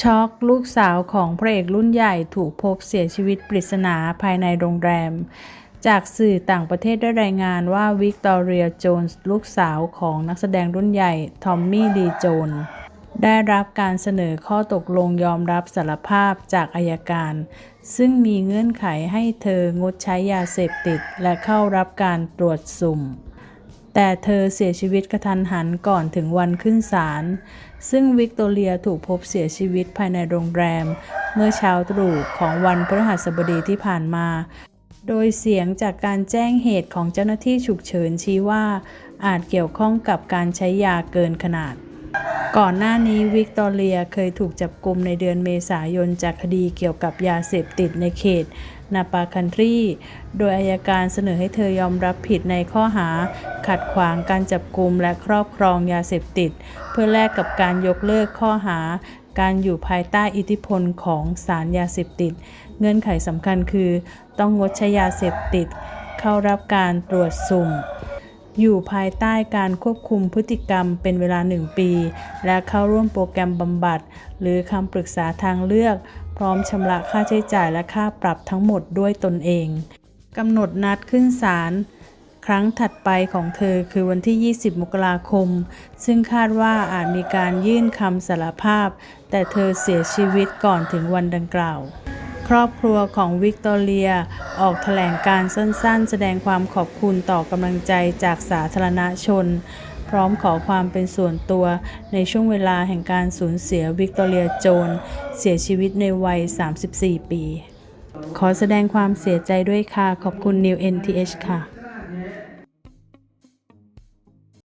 ช็อกลูกสาวของพระเอกรุ่นใหญ่ถูกพบเสียชีวิตปริศนาภายในโรงแรม จากสื่อต่างประเทศได้รายงานว่าวิกตอเรียโจนส์ลูกสาวของนักแสดงรุ่นใหญ่ ทอมมี่ลีโจนได้รับการเสนอข้อตกลงยอมรับสารภาพจากอายการ ซึ่งมีเงื่อนไขให้เธองดใช้ยาเสพติดและเข้ารับการตรวจสุ่ม แต่เธอเสียชีวิตกระทันหันก่อนถึงวันขึ้นศาล ซึ่งวิกตอเรียถูกพบเสียชีวิตภายในโรงแรม เมื่อเช้าตรู่ของวันพฤหัสบดีที่ผ่านมา โดยเสียงจากการแจ้งเหตุของเจ้าหน้าที่ฉุกเฉินชี้ว่าอาจเกี่ยวข้องกับการใช้ยาเกินขนาด ก่อนหน้านี้วิกตอเรียเคยถูกจับกุมในเดือนเมษายนจากคดีเกี่ยวกับยาเสพติดในเขต นาปาคันทรี โดยอายการเสนอให้เธอยอมรับผิดในข้อหา ขัดขวางการจับกลุมและครอบครองยาเสพติด เพื่อแลกกับการยกเลิกข้อหา การอยู่ภายใต้อิทธิพลของสารยาเสพติด เงื่อนไขสำคัญคือ ต้องงดใช้ยาเสพติด เข้ารับการตรวจสุ่มอยู่ภายใต้การควบคุมพฤติกรรมเป็นเวลา 1 ปี และเข้าร่วมโปรแกรมบำบัด หรือคำปรึกษาทางเลือก ร้อมชำระค่าใช้จ่ายและค่าปรับทั้งหมดด้วยตนเองกำหนดนัดขึ้นศาลครั้งถัดไปของเธอคือวันที่ 20 มกราคม ซึ่งคาดว่าอาจมีการยื่นคำสารภาพ แต่เธอเสียชีวิตก่อนถึงวันดังกล่าว ครอบครัวของวิกตอเรีย ออกแถลงการสั้นๆ แสดงความขอบคุณต่อกำลังใจจากสาธารณชน ร้อมขอความเป็นส่วนตัวในช่วงเวลาแห่งการสูญเสียวิกตอเรียโจน เสียชีวิตในวัย 34 ปี ขอแสดงความเสียใจด้วยค่ะ ขอบคุณ New NTH ค่ะ